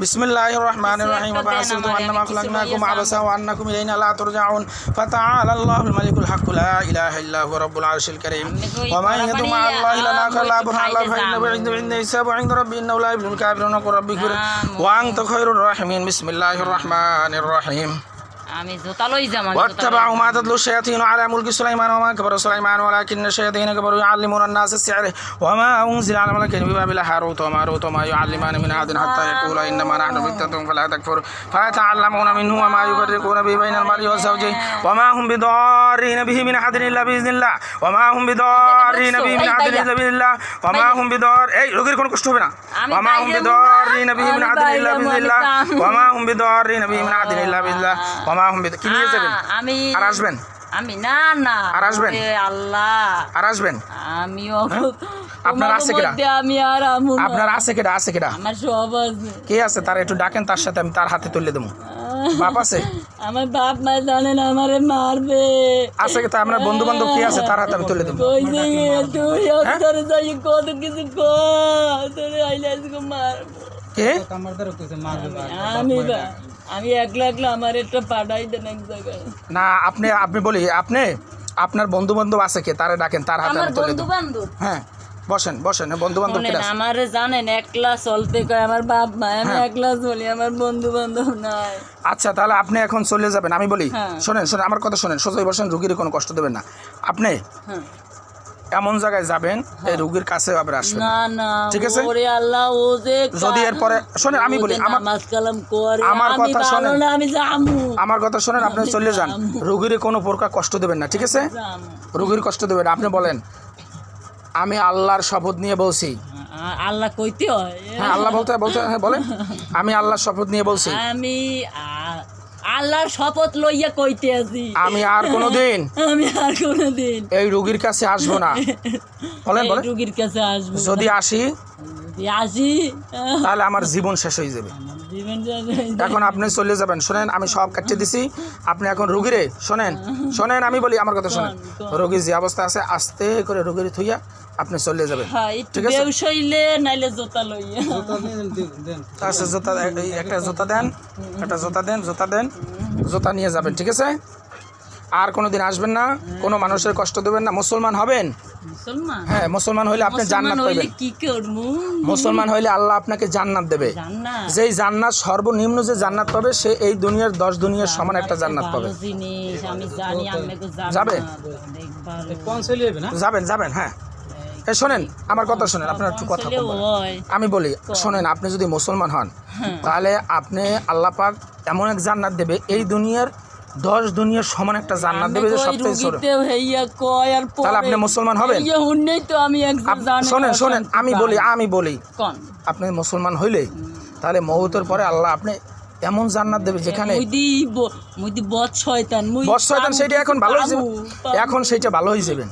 বিসমিল্লাহির রহমানির রহিম বাসুদু আন্নামা খলাকনাকুম আবাসা ওয়া আন্নাকুম ইলাইনা লা তুরজাউন ফাতাআলা আল্লাহুল মালিকুল হাক্কু লা ইলাহা ইল্লা হুয়া রাব্বুল আরশিল কারীম ওয়া মা ইয়াদু মা আল্লাহি লানা খালা বুরহান লা ফাইন্না বি'ইন্দ ইনদা হিসাবু ইনদ রাব্বি ইন্নাহু লা ইবনুল কাফিরুন ওয়া রাব্বি ওয়া আনতা খায়রুর রাহিমিন বিসমিল্লাহির রহমানির حساب وعند ربي إنه لا يبلغ الكافرون وقل رب اغفر نعم. وأنت خير الراحمين بسم الله الرحمن الرحيم আমি জোতা লই যাম আমি জোতা লই واتبعوا যাম। ما تتلو الشياطين على ملك سليمان وما كفر سليمان ولكن الشياطين كفروا يعلمون الناس السحر وما أنزل على ملكين ببابل هاروت وماروت وما يعلمان من أحد حتى يقولا إنما نحن فتنة فلا تكفر فيتعلمون منه وما يفرقون به بين المرء وزوجه وما هم بضارين به من أحد إلا بإذن الله وما هم بضارين به من أحد إلا بإذن الله وما هم بضار এই রোগীর কোনো কষ্ট হবে না আমি وما هم বাইরে بضارين به من আমি أحد إلا বাইরে بإذن الله মরে যাম। وما هم بضارين به من أحد إلا بإذن الله وما কি নিয়ে যাবেন? আমি আর আসবেন? আমি না না আর আসবেন? আল্লাহ। আর আসবেন? আমিও হ্যাঁ? আপনার আছে আছে আমার কে আছে? তার একটু ডাকেন তার সাথে আমি তার হাতে তুলে দেবো। বাপ আছে? আমার বাপ মা আমারে মারবে। আছে কি? বন্ধু বান্ধব কি আছে? তার হাতে আমি তুলে দেবো। যে তুই হ্যাঁ? যাই কত কিছু তোরে আইলে আজকে মারবো। কে? আমার মারবে আমি একলা একলা আমার একটা পাঠাই দেন এক জায়গায়। না আপনি আপনি বলি আপনি আপনার বন্ধু বান্ধব আছে কে? তারে ডাকেন তার হাতে আমার বন্ধু বান্ধব হ্যাঁ বসেন বসেন বন্ধু বান্ধব কে আছে? আমার জানেন একলা চলতে কয় আমার বাপ মা আমি হ্যাঁ। একলা চলি আমার বন্ধু বান্ধব নাই। আচ্ছা তাহলে আপনি এখন চলে যাবেন। আমি বলি হ্যাঁ। শোনেন শোনেন আমার কথা শোনেন সোজাই বসেন রুগীর কোনো কষ্ট দেবেন না। আপনি হ্যাঁ। এমন জায়গায় যাবেন এই রুগীর কাছে আবার আসবেন। না না ঠিক আছে? ওরে আল্লাহ ও যে যদি এরপরে শোনেন আমি বলি আমার নামাজ কালাম করে আমার কথা শুনেন। আমি যামু। আমার কথা শোনেন আপনি চলে যান। রুগীর কোনো প্রকার কষ্ট দেবেন না ঠিক আছে। রুগীর কষ্ট দেবেন আপনি বলেন আমি আল্লাহর শপথ নিয়ে বলছি। আল্লাহ কইতে হয়। হ্যাঁ আল্লাহ বলতে বলতে হ্যাঁ বলেন। আমি আল্লাহর শপথ নিয়ে বলছি। আমি আল্লাহর শপথ লইয়া কইতে আছি। আমি আর কোনো দিন আমি আর কোনোদিন। এই রোগীর কাছে আসব না। বলেন বলেন। রোগীর কাছে আসব যদি আসি আসি। তাহলে আমার জীবন শেষ হয়ে যাবে। আমার জীবন যাবে। এখন আপনি চলে যাবেন। শোনেন আমি সব কাটিয়ে দিছি। আপনি এখন রুগীরে শোনেন। শোনেন আমি বলি আমার কথা শোনেন। রোগীর যে অবস্থা আছে আস্তে করে রুগীর থুইয়া আপনি চলে যাবেন। হ্যাঁ ঠিক আছে? বেউস নাইলে জোতা লইয়া। আচ্ছা জুতা একটা জুতা দেন একটা জুতা দেন জুতা দেন জুতা নিয়ে যাবেন ঠিক আছে? আর কোনো দিন আসবেন না কোনো মানুষের কষ্ট দেবেন না। মুসলমান হবেন? হ্যাঁ মুসলমান হইলে আপনি জান্নাত পাবেন মুসলমান হইলে আল্লাহ আপনাকে জান্নাত দেবে। যেই জান্নাত সর্বনিম্ন যে জান্নাত পাবে সে এই দুনিয়ার দশ দুনিয়ার সমান একটা জান্নাত পাবে। যাবে? যাবেন যাবেন হ্যাঁ। শোনেন আমার কথা শোনেন আপনার একটু কথা আমি বলি শোনেন আপনি যদি মুসলমান হন হ্যাঁ। তাহলে আপনি আল্লাহ পাক এমন এক জান্নাত দেবে এই দুনিয়ার দশ দুনিয়ার সমান একটা জান্নাত দেবে যে সবথেকে ছোট তাহলে আপনি মুসলমান হবেন? তো আমি শোনেন শোনেন আমি বলি আমি বলি। কোন? আপনি মুসলমান হইলে তাহলে মৌতের পরে আল্লাহ আপনি এমন জান্নাত দেবে যেখানে শয়তান সেটা এখন ভালো হয়ে যাবে। এখন সেটা ভালো হয়ে যাবেন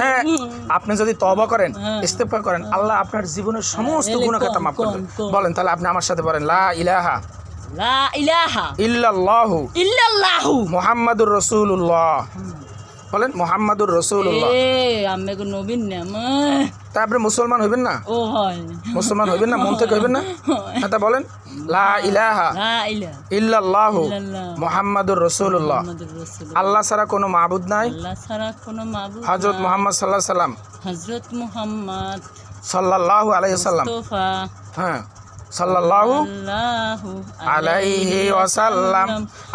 হ্যাঁ আপনি যদি তবা করেন হ্যাঁ। ইস্তেফা করেন আল্লাহ আপনার জীবনের সমস্ত এলে গুণাখাতা কম, মাফ করে কম, বলেন তাহলে আপনি আমার সাথে বলেন লা ইলাহা লা ইলাহা ইল্লাল্লাহু ইল্লাল্লাহু মুহাম্মাদুর রাসূলুল্লাহ। বলেন মুহাম্মাদুর নবীন তা আপনি মুসলমান হইবেন না? ও হয়। মুসলমান হইবেন না? মন থেকে হইবেন না? তা বলেন লা ইলাহা ইল্লাল্লাহু ইল্লাল্লাহ মুহাম্মাদুর রাসূলুল্লাহ। আল্লাহ ছাড়া কোনো মাবুদ নাই? আল্লাহ ছাড়া কোনো মাবুদ হযরত মুহাম্মদ সাল্লাল্লাহু আলাইহি সাল্লাম। হযরত মুহাম্মদ সাল্লাল্লাহু আলাইহি সাল্লাম। হ্যাঁ। সাল্লাল্লাহু আলাইহি ওয়াসাল্লাম।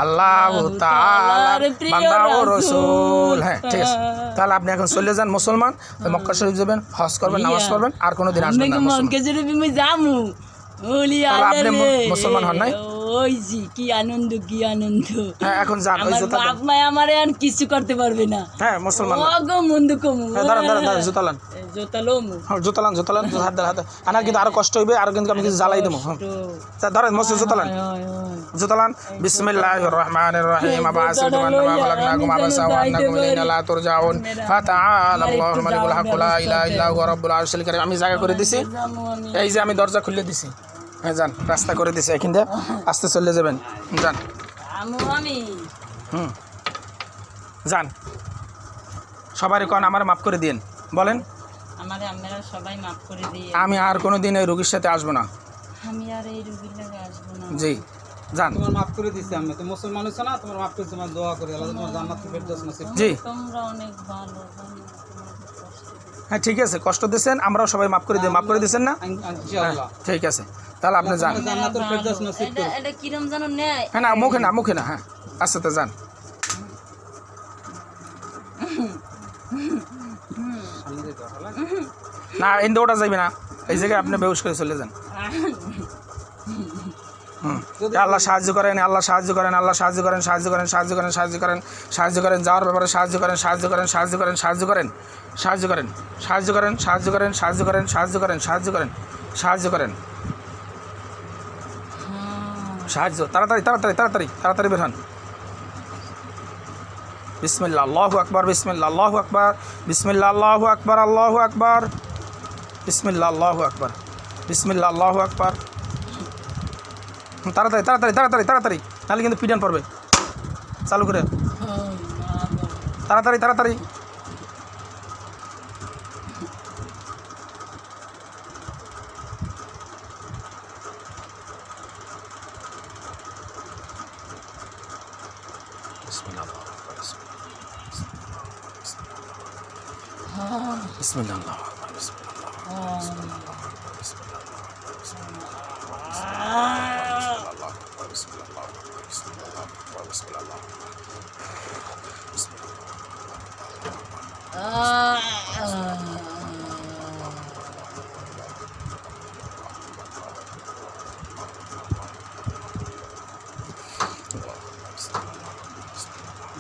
আল্লাহু তাআলার বান্দা ও রাসূল। হ্যাঁ ঠিক আছে। তাহলে আপনি এখন চলে যান মুসলমান তো মক্কা শরীফ যাবেন হজ করবেন নামাজ পড়বেন আর কোনো দিন আসবেন না মুসলমান। আপনি। মুসলমান হন নাই? ওই জি কি আনন্দ কি আনন্দ। হ্যাঁ এখন যান ওই জুতা বাপ মা আমারে আর কিছু করতে পারবে না। হ্যাঁ মুসলমান। ওগো মন্দ কমু দাঁড়ান দাঁড়ান দাঁড়ান জুতা লান। জোতা লোমু। হ্যাঁ জুতা লান জুতা লান হাত হাত। আনার কিন্তু আরও কষ্ট হইবে আর কিন্তু আমি কিছু জ্বালাই দেবো। হ্যাঁ ধরেন মসজিদ জুতা লান। জুতা লান। বিসমিল্লাহির রহমানির রহিম। আবা আসিতু আন্নামা খালাকনাকুম আবাসা ওয়া আন্নাকুম ইলাইনা লা তুরজাউন। ফাতাআলা মালিকুল হাক্ক লা ইলাহা ইল্লা হুয়া রাব্বুল আরশিল কারীম। আমি জায়গা করে দিছি। এই যে আমি দরজা খুলে দিছি। হ্যাঁ যান রাস্তা করে দিছে এখান দিয়ে আস্তে চলে যাবেন। যান। হুম। যান। সবারই কন আমার মাফ করে দিন বলেন। আমি আর কোনো দিন এই রোগীর সাথে আসব না। আমি আর এই রুগীর লাগে আসব না। জি। যান। তোমার মাফ করে দিছি আমি। তো মুসলমান হইছো না? তোমার মাফ করে তোমার দোয়া করে। আল্লাহ তোমার জান্নাত ফেরদৌস নসিব জি। তোমরা অনেক ভালো জানো তোমাদের কষ্ট দিই। হ্যাঁ ঠিক আছে। কষ্ট দিয়েছেন আমরাও সবাই মাফ করে দিই। মাফ করে দিয়েছেন না? হ্যাঁ ইনশাআল্লাহ ঠিক আছে। তাহলে আপনি যান হ্যাঁ না মুখে না মুখে না হ্যাঁ আস্তে আস্তে যান? না এন্দে ওটা যাইবে না এই জায়গায় আপনি বেউস করে চলে যান হুম আল্লাহ সাহায্য করেন আল্লাহ সাহায্য করেন আল্লাহ সাহায্য করেন সাহায্য করেন সাহায্য করেন সাহায্য করেন সাহায্য করেন যাওয়ার ব্যাপারে সাহায্য করেন সাহায্য করেন সাহায্য করেন সাহায্য করেন সাহায্য করেন সাহায্য করেন সাহায্য করেন সাহায্য করেন সাহায্য করেন সাহায্য করেন সাহায্য করেন সাহায্য তাড়াতাড়ি তাড়াতাড়ি তাড়াতাড়ি তাড়াতাড়ি বের হন। বিসমিল্লা আল্লাহ আকবর বিসমিল্লা আল্লাহ আকবর বিসমিল্লা আল্লাহ আকবর আল্লাহ আকবর বিসমিল্লা আল্লাহ আকবর বিসমিল্লা আল্লাহ আকবর। তাড়াতাড়ি তাড়াতাড়ি তাড়াতাড়ি তাড়াতাড়ি, নাহলে কিন্তু পিডান পড়বে। চালু করে। তাড়াতাড়ি তাড়াতাড়ি। বিসমিল্লাহ বিসমিল্লাহ